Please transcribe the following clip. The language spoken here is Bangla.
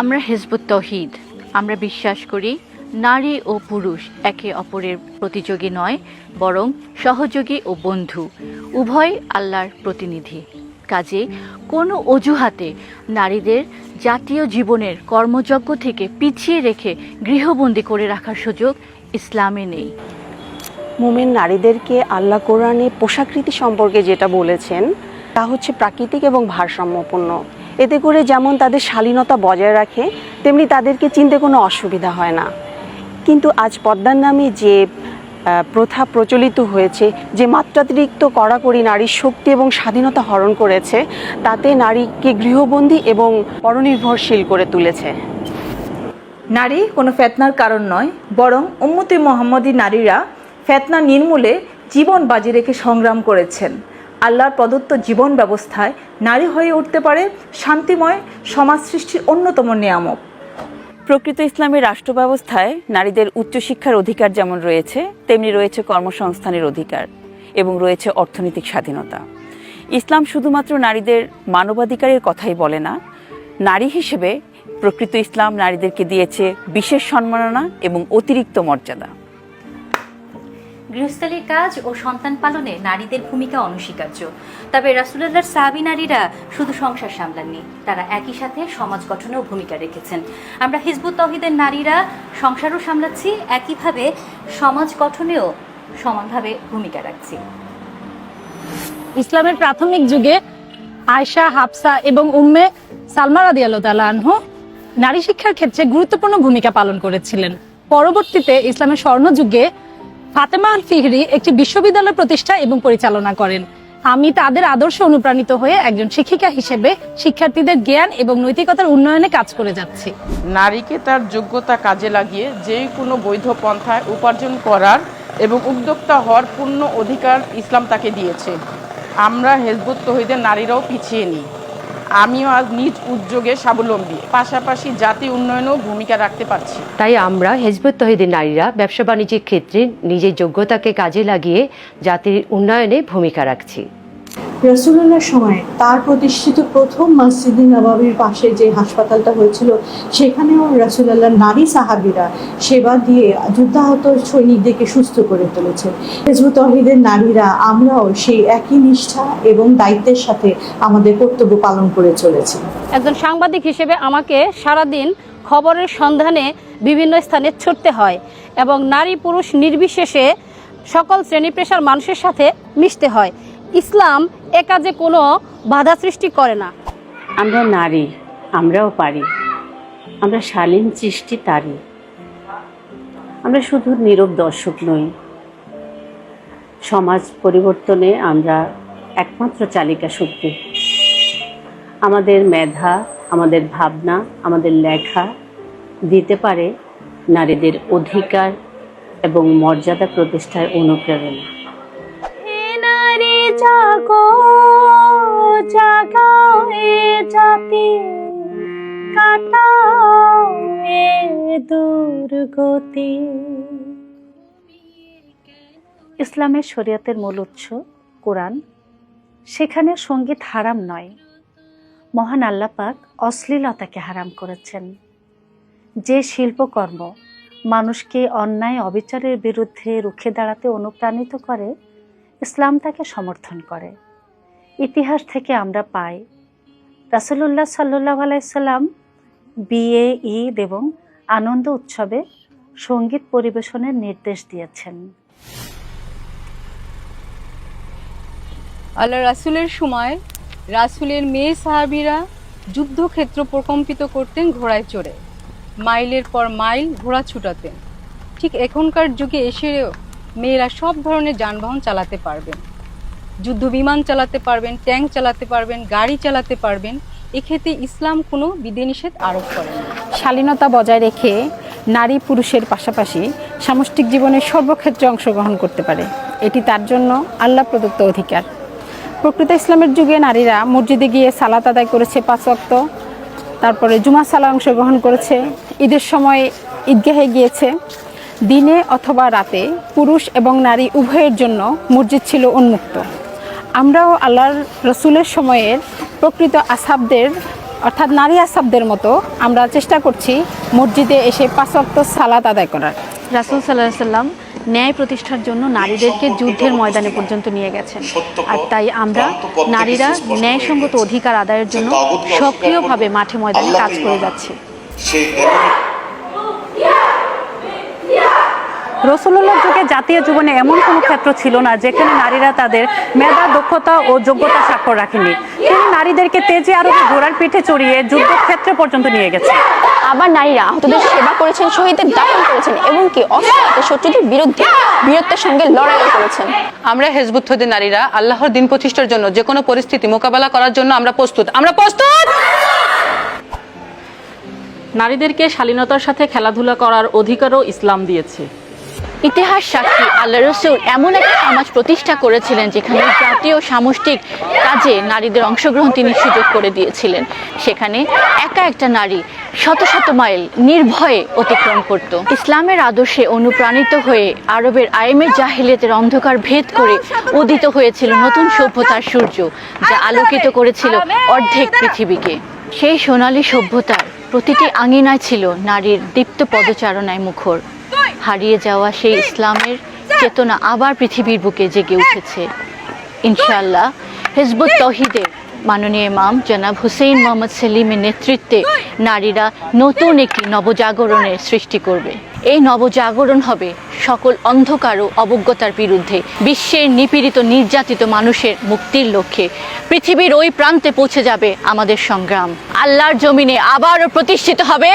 আমরা হেজবুত তহিদ। আমরা বিশ্বাস করি নারী ও পুরুষ একে অপরের প্রতিযোগী নয়, বরং সহযোগী ও বন্ধু, উভয় আল্লাহর প্রতিনিধি। কাজে কোনো অজুহাতে নারীদের জাতীয় জীবনের কর্মযজ্ঞ থেকে পিছিয়ে রেখে গৃহবন্দী করে রাখার সুযোগ ইসলামে নেই। মোমেন নারীদেরকে আল্লাহ কোরআনে পোশাকৃতি সম্পর্কে যেটা বলেছেন, তা হচ্ছে প্রাকৃতিক এবং ভারসাম্যপূর্ণ। এতে করে যেমন তাদের শালীনতা বজায় রাখে, তেমনি তাদেরকে চিনতে কোনো অসুবিধা হয় না। কিন্তু আজ পদ্মার নামে যে প্রথা প্রচলিত হয়েছে, যে মাত্রাতিরিক্ত কড়াকড়ি নারীর শক্তি এবং স্বাধীনতা হরণ করেছে, তাতে নারীকে গৃহবন্দী এবং পরনির্ভরশীল করে তুলেছে। নারী কোনো ফেতনার কারণ নয়, বরং উম্মতি মোহাম্মদী নারীরা ফেতনা নির্মূলে জীবন বাজি রেখে সংগ্রাম করেছেন। আল্লাহর প্রদত্ত জীবন ব্যবস্থায় নারী হয়ে উঠতে পারে শান্তিময় সমাজ সৃষ্টির অন্যতম নিয়ামক। প্রকৃত ইসলামের রাষ্ট্র ব্যবস্থায় নারীদের উচ্চশিক্ষার অধিকার যেমন রয়েছে, তেমনি রয়েছে কর্মসংস্থানের অধিকার এবং রয়েছে অর্থনৈতিক স্বাধীনতা। ইসলাম শুধুমাত্র নারীদের মানবাধিকারের কথাই বলে না, নারী হিসেবে প্রকৃত ইসলাম নারীদেরকে দিয়েছে বিশেষ সম্মাননা এবং অতিরিক্ত মর্যাদা। গৃহস্থালির কাজ ও সন্তান পালনে নারীদের ভূমিকা অনস্বীকার্য। তবে রাসুলাল্লাহর সাহাবি নারীরা শুধু সংসার সামলাননি, তারা একই সাথে সমাজ গঠনেও ভূমিকা রেখেছেন। আমরা হিজবুত তহিদের নারীরা সংসারও সামলাচ্ছি, একইভাবে সমাজ গঠনেও সমানভাবে ভূমিকা রাখছি। ইসলামের প্রাথমিক যুগে আয়শা, হাফসা এবং উম্মে সালমা রাদি আনহু নারী শিক্ষার ক্ষেত্রে গুরুত্বপূর্ণ ভূমিকা পালন করেছিলেন। পরবর্তীতে ইসলামের স্বর্ণযুগে ফাতেমা আল ফিহরি একটি বিশ্ববিদ্যালয় প্রতিষ্ঠা এবং পরিচালনা করেন। আমি তাদের আদর্শ অনুপ্রাণিত হয়ে একজন শিক্ষিকা হিসেবে শিক্ষার্থীদের জ্ঞান এবং নৈতিকতার উন্নয়নে কাজ করে যাচ্ছি। নারীকে তার যোগ্যতা কাজে লাগিয়ে যে কোনো বৈধ পন্থায় উপার্জন করার এবং উদ্যোক্তা হওয়ার পূর্ণ অধিকার ইসলাম তাকে দিয়েছে। আমরা হেজবুত তহিদের নারীরাও পিছিয়ে নিই। আমিও আজ নিজ উদ্যোগে স্বাবলম্বী। পাশাপাশি জাতি উন্নয়নেও ভূমিকা রাখতে পারছি। তাই আমরা হেজবত তহিদের নারীরা ব্যবসা বাণিজ্যের ক্ষেত্রে নিজের যোগ্যতাকে কাজে লাগিয়ে জাতির উন্নয়নে ভূমিকা রাখছি। রসুল্লাহর সময় তার প্রতিষ্ঠিত প্রথম মসজিদে নবাবির পাশে যে হাসপাতালটা হয়েছিল, সেখানেও রসুল্লাহ নারী সাহাবিরা সেবা দিয়ে যুদ্ধাহত সৈনিকদেরকে সুস্থ করে তুলেছে। হেজবুত তহিদের নারীরা আমরাও সেই একই নিষ্ঠা এবং দায়িত্বের সাথে আমাদের কর্তব্য পালন করে চলেছি। একজন সাংবাদিক হিসেবে আমাকে সারাদিন খবরের সন্ধানে বিভিন্ন স্থানে ছুটতে হয় এবং নারী পুরুষ নির্বিশেষে সকল শ্রেণি পেশার মানুষের সাথে মিশতে হয়। ইসলাম এ কাজে কোনো বাধা সৃষ্টি করে না। আমরা নারী, আমরাও পারি। আমরা শালীন সৃষ্টি তারই আমরা শুধু নীরব দর্শক নই। সমাজ পরিবর্তনে আমরা একমাত্র চালিকা শক্তি। আমাদের মেধা, আমাদের ভাবনা, আমাদের লেখা দিতে পারে নারীদের অধিকার এবং মর্যাদা প্রতিষ্ঠায় অনুপ্রেরণা। জাগো, জাগাও এ জাতি। কাটাও এ দুর্গতি। ইসলামের শরীয়তের মূল উৎস কোরআন। সেখানে সংগীত হারাম নয়। মহান আল্লাপাক অশ্লীলতাকে হারাম করেছেন। যে শিল্পকর্ম মানুষকে অন্যায়, অবিচারের বিরুদ্ধে রুখে দাঁড়াতে অনুপ্রাণিত করে ইসলাম তাকে সমর্থন করে। ইতিহাস থেকে আমরা পাই, রাসুলুল্লাহ সাল্লাহ আলাইসাল্লাম বিয়ে, ঈদ এবং আনন্দ উৎসবে সংগীত পরিবেশনের নির্দেশ দিয়েছেন। আল্লাহ রাসুলের সময় রাসুলের মেয়ে সাহাবিরা যুদ্ধক্ষেত্র প্রকম্পিত করতেন ঘোড়ায় চড়ে। মাইলের পর মাইল ঘোড়া ছুটাতেন। ঠিক এখনকার যুগে এসেও মেয়েরা সব ধরনের যানবাহন চালাতে পারবেন। যুদ্ধ বিমান চালাতে পারবেন, ট্যাঙ্ক চালাতে পারবেন, গাড়ি চালাতে পারবেন। এক্ষেত্রে ইসলাম কোনো বিধিনিষেধ আরোপ করে শালীনতা বজায় রেখে নারী পুরুষের পাশাপাশি সামষ্টিক জীবনের সর্বক্ষেত্রে অংশগ্রহণ করতে পারে। এটি তার জন্য আল্লাহ প্রদত্ত অধিকার। প্রকৃত ইসলামের যুগে নারীরা মসজিদে গিয়ে সালাত আদায় করেছে পাঁচ অক্ত তারপরে জুমা সালা অংশগ্রহণ করেছে, ঈদের সময় ঈদগাহে গিয়েছে। দিনে অথবা রাতে পুরুষ এবং নারী উভয়ের জন্য মসজিদ ছিল উন্মুক্ত। আমরাও আল্লাহর রসুলের সময়ের প্রকৃত আসাবদের অর্থাৎ নারী আসাবদের মতো আমরা চেষ্টা করছি মসজিদে এসে পাঁচ ওয়াক্ত সালাত আদায় করার। রাসুল সাল্লাহ সাল্লাম ন্যায় প্রতিষ্ঠার জন্য নারীদেরকে যুদ্ধের ময়দানে পর্যন্ত নিয়ে গেছেন। আর তাই আমরা নারীরা ন্যায়সঙ্গত অধিকার আদায়ের জন্য সক্রিয়ভাবে মাঠে ময়দানে কাজ করে যাচ্ছি। রসুল্লাহ যুগে জাতীয় জীবনে এমন কোনো ক্ষেত্র ছিল না যেখানে নারীরা তাদের মেধা দক্ষতা ও যোগ্যতা স্বাক্ষর রাখেনি। তিনি নারীদেরকে তেজে আরও ঘোড়ার পিঠে চড়িয়ে যুদ্ধক্ষেত্রে পর্যন্ত নিয়ে গেছে আবার নারীরা আহতদের সেবা করেছেন শহীদদের দাফন করেছেন এবং কি অস্ত্র শত্রুদের বিরুদ্ধে বীরত্বের সঙ্গে লড়াই করেছেন। আমরা হেজবুত্থদের নারীরা আল্লাহর দিন প্রতিষ্ঠার জন্য যে কোনো পরিস্থিতি মোকাবেলা করার জন্য আমরা প্রস্তুত। আমরা প্রস্তুত! নারীদেরকে শালীনতার সাথে খেলাধুলা করার অধিকারও ইসলাম দিয়েছে। ইতিহাস সাক্ষী আল্লাহ রসুল এমন একটা সমাজ প্রতিষ্ঠা করেছিলেন যেখানে জাতীয় সামষ্টিক কাজে নারীদের অংশগ্রহণ তিনি সুযোগ করে দিয়েছিলেন। সেখানে একা একটা নারী শত শত মাইল নির্ভয়ে অতিক্রম করত। ইসলামের আদর্শে অনুপ্রাণিত হয়ে আরবের আইমের জাহিলিয়াতের অন্ধকার ভেদ করে উদিত হয়েছিল নতুন সভ্যতার সূর্য, যা আলোকিত করেছিল অর্ধেক পৃথিবীকে। সেই সোনালী সভ্যতার প্রতিটি আঙিনায় ছিল নারীর দীপ্ত পদচারণায় মুখর। হারিয়ে যাওয়া সেই ইসলামের চেতনা আবার পৃথিবীর বুকে জেগে উঠেছে। ইনশাআল্লাহ, হিজবুত তহিদের মাননীয় ইমাম জনাব হুসেইন মোহাম্মদ সেলিমের নেতৃত্বে নারীরা নতুন একটি নবজাগরণের সৃষ্টি করবে। এই নবজাগরণ হবে সকল অন্ধকার ও অবজ্ঞতার বিরুদ্ধে বিশ্বের নিপীড়িত নির্যাতিত মানুষের মুক্তির লক্ষ্যে। পৃথিবীর ওই প্রান্তে পৌঁছে যাবে আমাদের সংগ্রাম। আল্লাহর জমিনে আবারও প্রতিষ্ঠিত হবে।